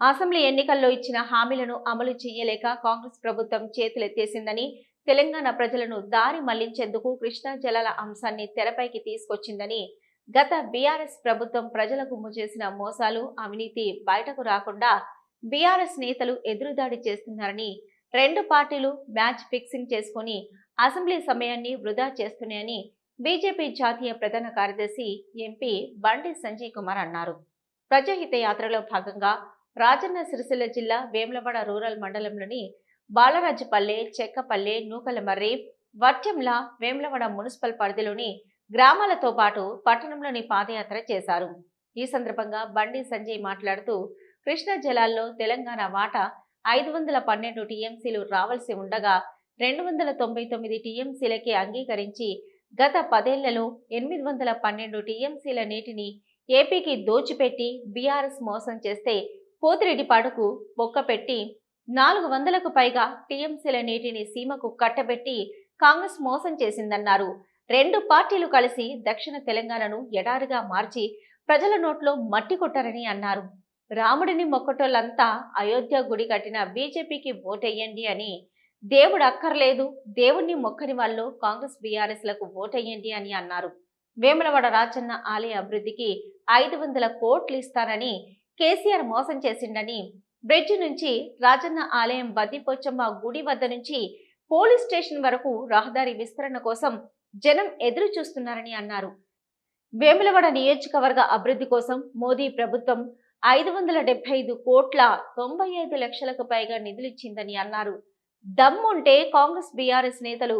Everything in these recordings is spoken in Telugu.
అసెంబ్లీ ఎన్నికల్లో ఇచ్చిన హామీలను అమలు చేయలేక కాంగ్రెస్ ప్రభుత్వం చేతులెత్తేసిందని తెలంగాణ ప్రజలను దారి మళ్ళించేందుకు కృష్ణా జలాల అంశాన్ని తెరపైకి తీసుకొచ్చిందని గత బీఆర్ఎస్ ప్రభుత్వం ప్రజలకు చేసిన మోసాలు అవినీతి బయటకు రాకుండా బీఆర్ఎస్ నేతలు ఎదురుదాడి చేస్తున్నారని రెండు పార్టీలు మ్యాచ్ ఫిక్సింగ్ చేసుకుని అసెంబ్లీ సమయాన్ని వృధా చేస్తున్నాయని బీజేపీ జాతీయ ప్రధాన కార్యదర్శి ఎంపీ బండి సంజయ్ కుమార్ అన్నారు. ప్రజాహిత యాత్రలో భాగంగా రాజన్న సిరిసిల్ల జిల్లా వేములవాడ రూరల్ మండలంలోని బాలరాజుపల్లె చెక్కపల్లె నూకలమర్రి వట్టెంల వేములవాడ మున్సిపల్ పరిధిలోని గ్రామాలతో పాటు పట్టణంలోని పాదయాత్ర చేశారు. ఈ సందర్భంగా బండి సంజయ్ మాట్లాడుతూ కృష్ణా జలాల్లో తెలంగాణ వాటా ఐదు వందల పన్నెండు టీఎంసీలు రావాల్సి ఉండగా రెండు వందల తొంభై తొమ్మిది టీఎంసీలకే అంగీకరించి గత పదేళ్ళలో ఎనిమిది వందల పన్నెండు టీఎంసీల నీటిని ఏపీకి దోచిపెట్టి బీఆర్ఎస్ మోసం చేస్తే పోతిరెడ్డిపాడుకు బొక్కపెట్టి నాలుగు వందలకు పైగా టీఎంసీల నీటిని సీమకు కట్టబెట్టి కాంగ్రెస్ మోసం చేసిందన్నారు. రెండు పార్టీలు కలిసి దక్షిణ తెలంగాణను ఎడారిగా మార్చి ప్రజల నోట్లో మట్టి కొట్టారని అన్నారు. రాముడిని మొక్కటోళ్ళంతా అయోధ్య గుడి కట్టిన బీజేపీకి ఓటెయ్యండి అని. దేవుడు అక్కర్లేదు దేవుణ్ణి మొక్కని వాళ్ళు కాంగ్రెస్ బీఆర్ఎస్లకు ఓటెయ్యండి అని అన్నారు. వేములవాడ రాజన్న ఆలయ అభివృద్ధికి ఐదు వందల కోట్లు ఇస్తానని కేసీఆర్ మోసం చేసిండని బ్రిడ్జ్ నుంచి రాజన్న ఆలయం బద్దిపోచమ్మ గుడి వద్ద నుంచి పోలీస్ స్టేషన్ వరకు రహదారి విస్తరణ కోసం జనం ఎదురు చూస్తున్నారని అన్నారు. వేములవాడ నియోజకవర్గ అభివృద్ధి కోసం మోదీ ప్రభుత్వం ఐదు వందల డెబ్బై ఐదు కోట్ల తొంభై ఐదు లక్షలకు పైగా నిధులిచ్చిందని అన్నారు. దమ్ముంటే కాంగ్రెస్ బీఆర్ఎస్ నేతలు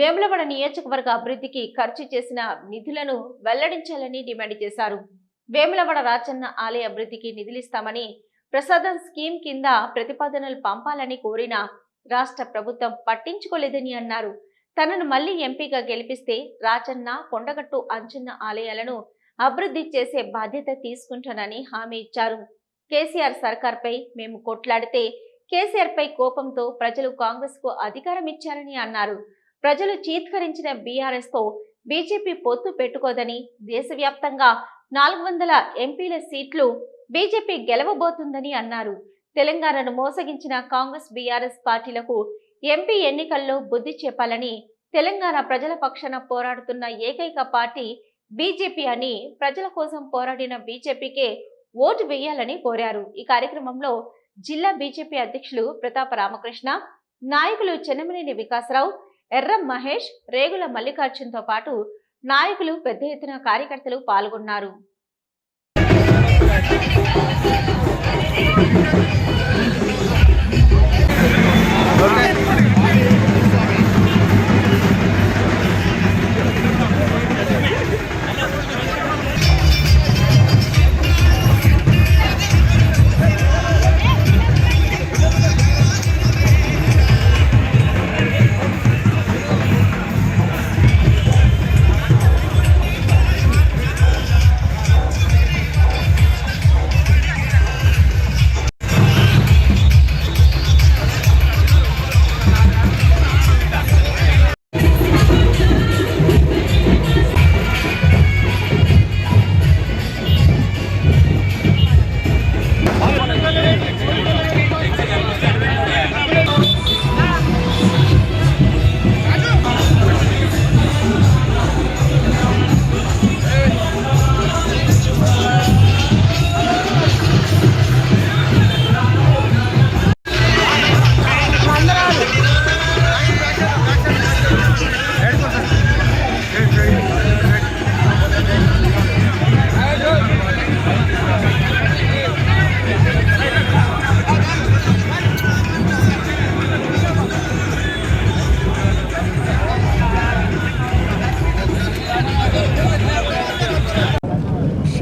వేములవాడ నియోజకవర్గ అభివృద్ధికి ఖర్చు చేసిన నిధులను వెల్లడించాలని డిమాండ్ చేశారు. వేములవాడ రాచన్న ఆలయ అభివృద్ధికి నిధులిస్తామని ప్రసాదం స్కీమ్ కింద ప్రతిపాదనలు పంపాలని కోరిన రాష్ట్ర ప్రభుత్వం పట్టించుకోలేదని అన్నారు. తనను మళ్ళీ ఎంపీగా గెలిపిస్తే రాచన్న కొండగట్టు అంచన్న ఆలయాలను అభివృద్ధి చేసే బాధ్యత తీసుకుంటానని హామీ ఇచ్చారు. కేసీఆర్ సర్కార్పై మేము కొట్లాడితే కేసీఆర్ పై కోపంతో ప్రజలు కాంగ్రెస్కు అధికారం ఇచ్చారని అన్నారు. ప్రజలు చీత్కరించిన బీఆర్ఎస్తో బీజేపీ పొత్తు పెట్టుకోదని దేశవ్యాప్తంగా నాలుగు వందల ఎంపీల సీట్లు బీజేపీ గెలవబోతుందని అన్నారు. తెలంగాణను మోసగించిన కాంగ్రెస్ బీఆర్ఎస్ పార్టీలకు ఎంపీ ఎన్నికల్లో బుద్ధి చెప్పాలని తెలంగాణ ప్రజల పక్షాన పోరాడుతున్న ఏకైక పార్టీ బీజేపీ అని ప్రజల కోసం పోరాడిన బీజేపీకే ఓటు వేయాలని కోరారు. ఈ కార్యక్రమంలో జిల్లా బీజేపీ అధ్యక్షులు ప్రతాప రామకృష్ణ నాయకులు చెన్నమనేని వికాసరావు ఎర్రం మహేష్ రేగుల మల్లికార్జున్తో పాటు నాయకులు పెద్ద ఎత్తున కార్యకర్తలు పాల్గొన్నారు.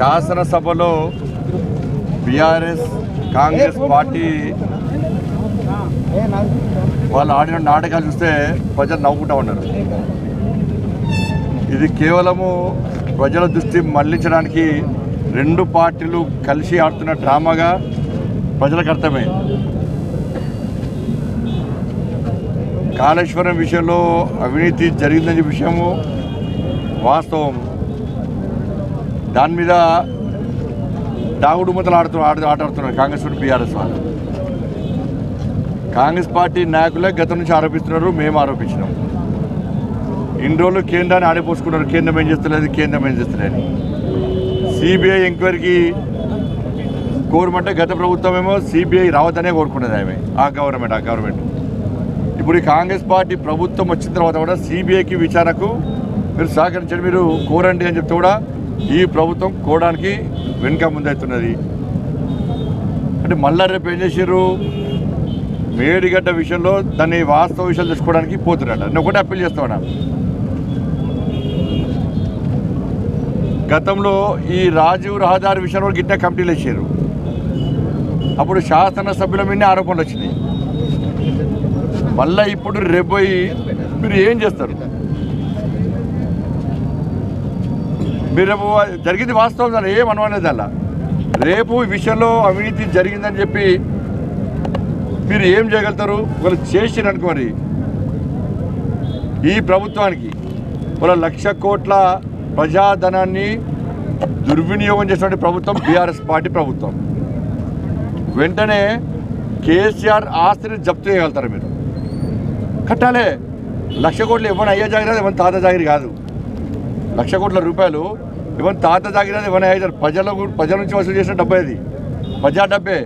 శాసనసభలో బీఆర్ఎస్ కాంగ్రెస్ పార్టీ వాళ్ళు ఆడిన నాటకాలు చూస్తే ప్రజలు నవ్వుకుంటా ఉన్నారు. ఇది కేవలము ప్రజల దృష్టి మళ్ళించడానికి రెండు పార్టీలు కలిసి ఆడుతున్న డ్రామాగా ప్రజలకు అర్థమైంది. కాళేశ్వరం విషయంలో అవినీతి జరిగిందనే విషయము వాస్తవం. దాని మీద దాగుడు ముద్దలు ఆడుతూ ఆడు ఆట ఆడుతున్నారు కాంగ్రెస్ పార్టీ బీఆర్ఎస్ వాళ్ళు. కాంగ్రెస్ పార్టీ నాయకులే గతం నుంచి ఆరోపిస్తున్నారు మేము ఆరోపించినాం. ఇన్ని రోజులు కేంద్రాన్ని ఆడిపోసుకున్నారు కేంద్రం ఏం చేస్తలేదు కేంద్రం ఏం చేస్తలేదు. సిబిఐ ఎంక్వైరీకి కోరమంటే గత ప్రభుత్వం ఏమో సిబిఐ రావద్దనే కోరుకున్నది ఆమె ఆ గవర్నమెంట్ ఆ గవర్నమెంట్. ఇప్పుడు ఈ కాంగ్రెస్ పార్టీ ప్రభుత్వం వచ్చిన తర్వాత కూడా సిబిఐకి విచారణకు మీరు సహకరించండి మీరు కోరండి అని చెప్తే కూడా ఈ ప్రభుత్వం కోవడానికి వెనుక ముందవుతున్నది అంటే మళ్ళా రేపు ఏం చేసారు మేడిగడ్డ విషయంలో దాన్ని వాస్తవ విషయాలు తెలుసుకోవడానికి పోతున్నాడు నేను ఒకటే అప్పీల్ చేస్తామన్నా గతంలో ఈ రాజీవ్ రహదారి విషయంలో గిట్ట కమిటీలు ఇచ్చారు అప్పుడు శాసనసభ్యుల మీద ఆరోపణలు వచ్చినాయి. మళ్ళీ ఇప్పుడు రేపు మీరు ఏం చేస్తారు? మీరు రేపు జరిగింది వాస్తవం దాన్ని ఏం అనవనేది అలా. రేపు ఈ విషయంలో అవినీతి జరిగిందని చెప్పి మీరు ఏం చేయగలుగుతారు? వాళ్ళు చేసిరు మరి ఈ ప్రభుత్వానికి వాళ్ళ లక్ష కోట్ల ప్రజాధనాన్ని దుర్వినియోగం చేసినటువంటి ప్రభుత్వం బీఆర్ఎస్ పార్టీ ప్రభుత్వం. వెంటనే కేసీఆర్ ఆస్తిని జప్తు చేయగలుగుతారు మీరు. కట్టాలే. లక్ష కోట్లు ఇవ్వని అయ్యే జాగిరది ఇవ్వని తాత జాగిరి కాదు. లక్ష కోట్ల రూపాయలు ఇవన్నీ తాత తాగినది ఇవన్నీ అయ్యే ప్రజల ప్రజల నుంచి వసూలు చేసిన డబ్బే అది. ప్రజా డబ్బే.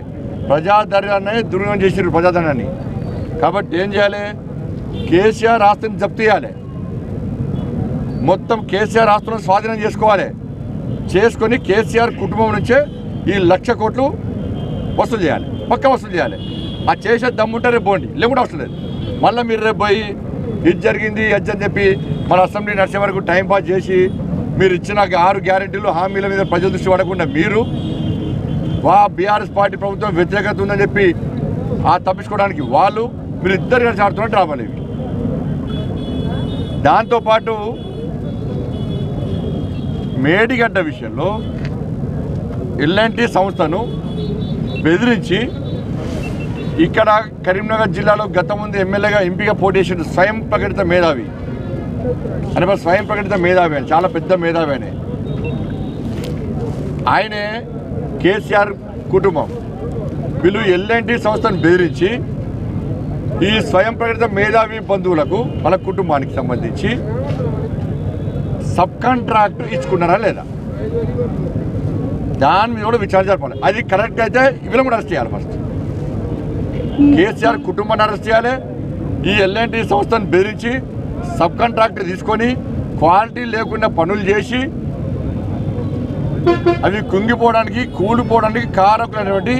ప్రజాధర్యాన్ని దుర్వినియోగం చేసారు ప్రజాధనాన్ని కాబట్టి ఏం చేయాలి? కేసీఆర్ ఆస్తిని జప్తు చేయాలి. మొత్తం కేసీఆర్ ఆస్తులను స్వాధీనం చేసుకోవాలి. చేసుకొని కేసీఆర్ కుటుంబం నుంచే ఈ లక్ష కోట్లు వసూలు చేయాలి. పక్క వసూలు చేయాలి. ఆ చేసే దమ్ముంటే రేపు పోండి. లేకుండా అవసరం లేదు. మళ్ళీ మీరు రేపు పోయి ఇది జరిగింది అది అని చెప్పి మన అసెంబ్లీ నడిచే వరకు టైం పాస్ చేసి మీరు ఇచ్చిన ఆరు గ్యారెంటీలు హామీల మీద ప్రజల దృష్టి పడకుండా మీరు వా బీఆర్ఎస్ పార్టీ ప్రభుత్వం వ్యతిరేకత ఉందని చెప్పి ఆ తప్పించుకోవడానికి వాళ్ళు మీరు ఇద్దరు కలిసి ఆడుతున్న డ్రామాలు ఇవి. దాంతోపాటు మేడిగడ్డ విషయంలో ఎల్ఎన్టీ సంస్థను బెదిరించి ఇక్కడ కరీంనగర్ జిల్లాలో గత ముందు ఎమ్మెల్యేగా ఎంపీగా పోటీ చేసిన స్వయం ప్రకటిత మేధావి అని మరి స్వయం ప్రకటిత మేధావి అని చాలా పెద్ద మేధావి అని. ఆయనే కేసీఆర్ కుటుంబం. వీళ్ళు ఎల్ఎన్టీ సంస్థను బెదిరించి ఈ స్వయం ప్రకటిత మేధావి బంధువులకు వాళ్ళ కుటుంబానికి సంబంధించి సబ్ కాంట్రాక్ట్ ఇచ్చుకున్నారా లేదా? దాని మీద కూడా విచారణ జరపాలి. అది కరెక్ట్ అయితే వీళ్ళని కూడా అరెస్ట్ చేయాలి ఫస్ట్ కేసీఆర్ కుటుంబాన్ని అరెస్ట్ చేయాలి. ఈ ఎల్ఎన్టీ సంస్థను బెదిరించి సబ్ కాంట్రాక్టర్ తీసుకొని క్వాలిటీ లేకుండా పనులు చేసి అవి కుంగిపోవడానికి కూలిపోవడానికి కారకులైనటువంటి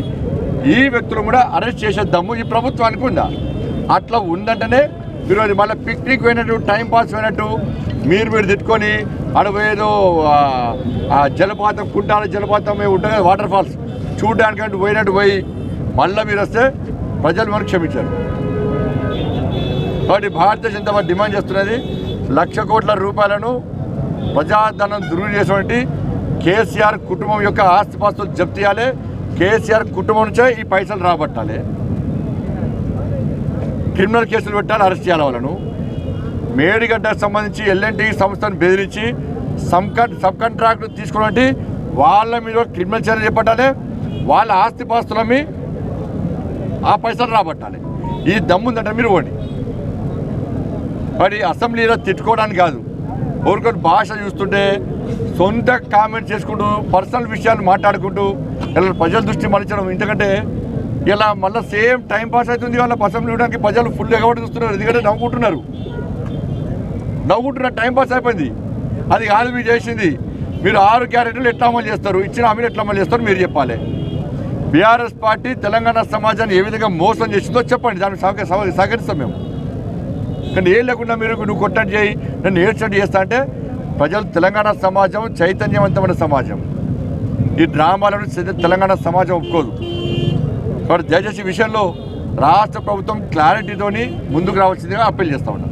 ఈ వ్యక్తులు కూడా అరెస్ట్ చేసే దమ్ము ఈ ప్రభుత్వానికి ఉందా? అట్లా ఉందంటేనే మీరు మళ్ళీ పిక్నిక్ పోయినట్టు టైంపాస్ పోయినట్టు మీరు మీరు తిట్టుకొని అడవేదో జలపాతం కుంటాల జలపాతం ఉంటుంది వాటర్ ఫాల్స్ చూడడానికంటూ పోయినట్టు పోయి మళ్ళీ మీరు వస్తే ప్రజలు మనకు క్షమించారు. కాబట్టి భారతీయ జనతా పార్టీ డిమాండ్ చేస్తున్నది? లక్ష కోట్ల రూపాయలను ప్రజాధనం దుర్వినియోగం చేసినటువంటి కేసీఆర్ కుటుంబం యొక్క ఆస్తిపాస్తులు జప్తు చేయాలి. కేసీఆర్ కుటుంబం నుంచే ఈ పైసలు రాబట్టాలి. క్రిమినల్ కేసులు పెట్టాలి అరెస్ట్ చేయాలి వాళ్ళను. మేడిగడ్డకు సంబంధించి ఎల్ఎన్టీ సంస్థను బెదిరించి సబ్ సబ్ కాంట్రాక్ట్ తీసుకున్నట్టు వాళ్ళ మీద క్రిమినల్ చర్య చేపట్టాలి. వాళ్ళ ఆస్తిపాస్తులమ్మి ఆ పైసలు రాబట్టాలి. ఈ దమ్ముందంటే మీరు ఓడి మరి అసెంబ్లీలో తిట్టుకోవడానికి కాదు. ఎవరికొని భాష చూస్తుంటే సొంత కామెంట్ చేసుకుంటూ పర్సనల్ విషయాలు మాట్లాడుకుంటూ ఇలా ప్రజల దృష్టి మలచడం ఎందుకంటే ఇలా మళ్ళీ సేమ్ టైం పాస్ అవుతుంది వాళ్ళ అసెంబ్లీ ఇవ్వడానికి ప్రజలు ఫుల్ ఎగబడి చూస్తున్నారు. ఎందుకంటే నవ్వుకుంటున్నారు. నవ్వుకుంటున్న టైం పాస్ అయిపోయింది. అది కాదు మీరు చేసింది. మీరు ఆరు క్యారెక్టర్లు ఎట్లా అమలు చేస్తారు? ఇచ్చిన హామీలు ఎట్లా అమలు చేస్తారు? మీరు చెప్పాలి. బీఆర్ఎస్ పార్టీ తెలంగాణ సమాజాన్ని ఏ విధంగా మోసం చేసిందో చెప్పండి. దానికి సహక సహకరిస్తాం మేము. కానీ ఏం లేకుండా మీరు నువ్వు కొట్టండి చేయి నన్ను ఏడ్చండి చేస్తా అంటే ప్రజలు తెలంగాణ సమాజం చైతన్యవంతమైన సమాజం. ఈ డ్రామాలను తెలంగాణ సమాజం ఒప్పుకోదు. కాబట్టి దయచేసి విషయంలో రాష్ట్ర ప్రభుత్వం క్లారిటీతోని ముందుకు రావాల్సిందిగా అప్పీల్ చేస్తా ఉన్నాను.